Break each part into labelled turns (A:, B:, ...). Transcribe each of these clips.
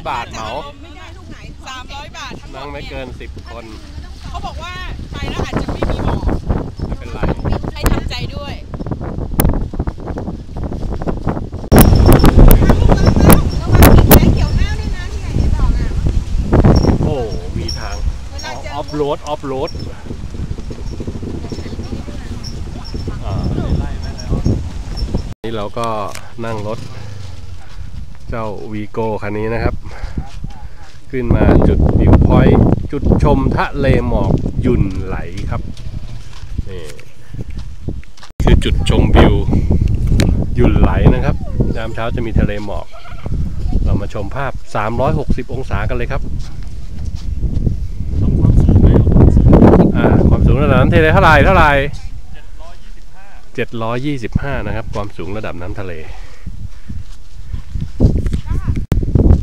A: 300 บาทเหมา
B: ไม่ได้ลูกไหนสามร้อยบาททั้งหมด
A: นั่งไม่เกิน 10 คน
B: เขาบอกว่าไปแล้วอาจจะไม่มีหมอก
A: ไม่เป็นไร
B: ให้ทำใจด้วย
A: โอ้มีทางออฟโรดออฟโรดนี่เราก็นั่งรถ เจ้าวีโก้คันนี้นะครับ ขึ้นมาจุดวิวพอยต์จุดชมทะเลหมอกหยุ่นไหลครับนี่คือจุดชมวิวหยุ่นไหลนะครับยามเช้าจะมีทะเลหมอก เรามาชมภาพ 360 องศากันเลยครับอ่าความสูงระดับน้ำทะเลเท่าไหร่เท่าไหร่725 นะครับ ความสูงระดับน้ำทะเล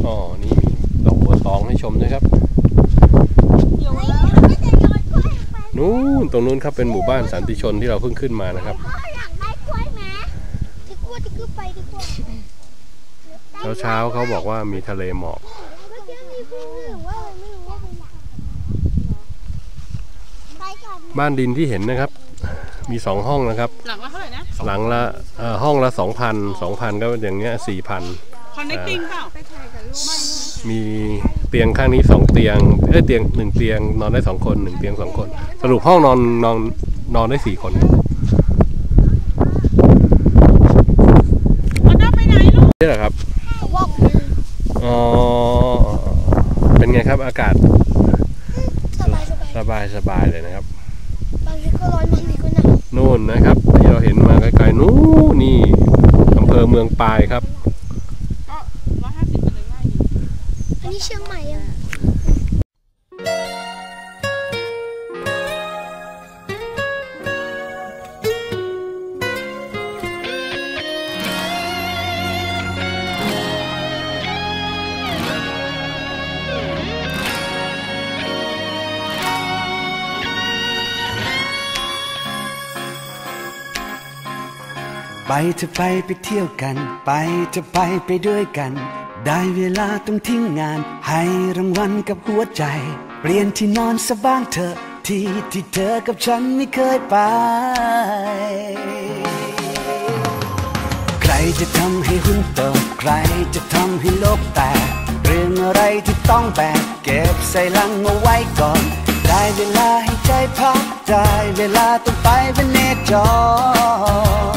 A: อ๋อนี่มีดอกบัวตองให้ชมด้วยครับนู้นตรงนู้นครับเป็นหมู่บ้านสันติชนที่เราเพิ่งขึ้นมานะครับ
C: อยากได้กล้วยไหมดีกว่าดีกว่าไปดีกว่า
A: เช้าเช้าๆเขาบอกว่ามีทะเลหมอก
C: เมื่อกี้มีพึ่งหรือว่าอะไรไม่รู้ว่าเป็นไปก่อน
A: บ้านดินที่เห็นนะครับ มีสองห้องนะครับ
B: หลังละเท่าไหร่นะ
A: หลังละเอ่อห้องละสองพันสองพันก็อย่างเงี้ยสี่พัน
B: connecting เปล่า
A: มีเตียงข้างนี้สองเตียงเอ้ยเตียงหนึ่งเตียงนอนได้สองคนหนึ่งเตียงสองคน สรุปห้องนอนนอนนอนได้สี่คนครับ
B: มันน่าไปไหนลูก
A: นี่แหละครับ
C: บอก
A: อ๋อเป็นไงครับอากาศ
C: สบายสบาย
A: สบายสบายเลยนะครับ
C: บางทีก็ร้อนบางทีก็หนาว
A: นู่นนะครับ ที่เราเห็นมาไกลๆนู้นนี่อำเภอเมืองปายครับ
B: ก็ร้อยห้าสิบเป็นเลยง่ายดี
C: อันนี้เชียงใหม่อะ
D: ไปเธอไปไปเที่ยวกัน ไปเธอไปไปด้วยกัน ได้เวลาต้องทิ้งงาน ให้รางวัลกับหัวใจ เปลี่ยนที่นอนสบ้างเถอะ ที่ที่เธอกับฉันไม่เคยไป ใครจะทำให้หุ้นตกใครจะทำให้โลกแตกเรื่องอะไรที่ต้องแบกเก็บใส่ลังเอาไว้ก่อน ได้เวลาให้ใจพัก ได้เวลาต้องไปเป็นเนจร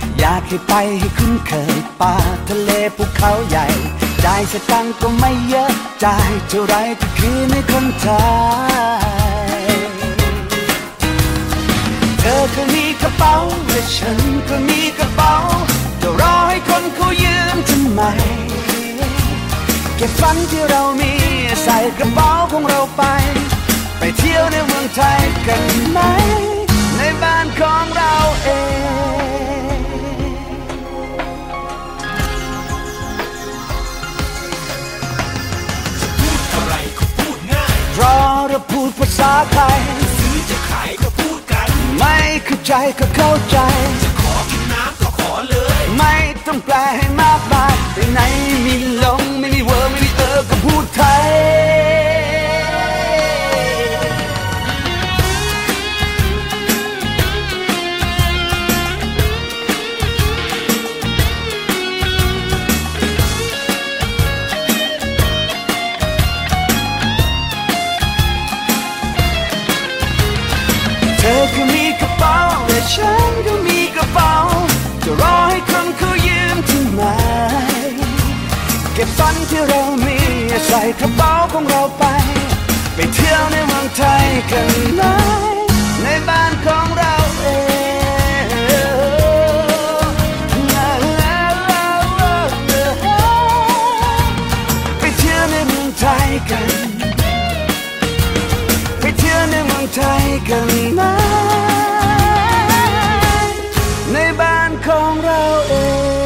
D: อยากให้ไปให้คุ้นเคยป่าทะเลภูเขาใหญ่จ่ายสตังก็ไม่เยอะจ่ายเท่าไรก็คืนให้คนไทยเธอก็มีกระเป๋าและฉันก็มีกระเป๋าจะรอให้คนเขายืมทำไม เก็บฝันที่เรามีใส่กระเป๋าของเราไป ไปเที่ยวในเมืองไทยกันไหม ในบ้านของเราเอง
E: พูด
D: ภาษาไทย
E: ซื้อจะขายก็พูดกัน
D: ไม่เข้าใจก็เข้าใจ ถึงหมเก็บฝันที่เรามีใส่กระเป๋าของเราไป ไปเที่ยวในเมืองไทยกันไหมในบ้านของเราเองกันไปเที่ยวในเมืองไทยกันไหมในบ้านของเราเอง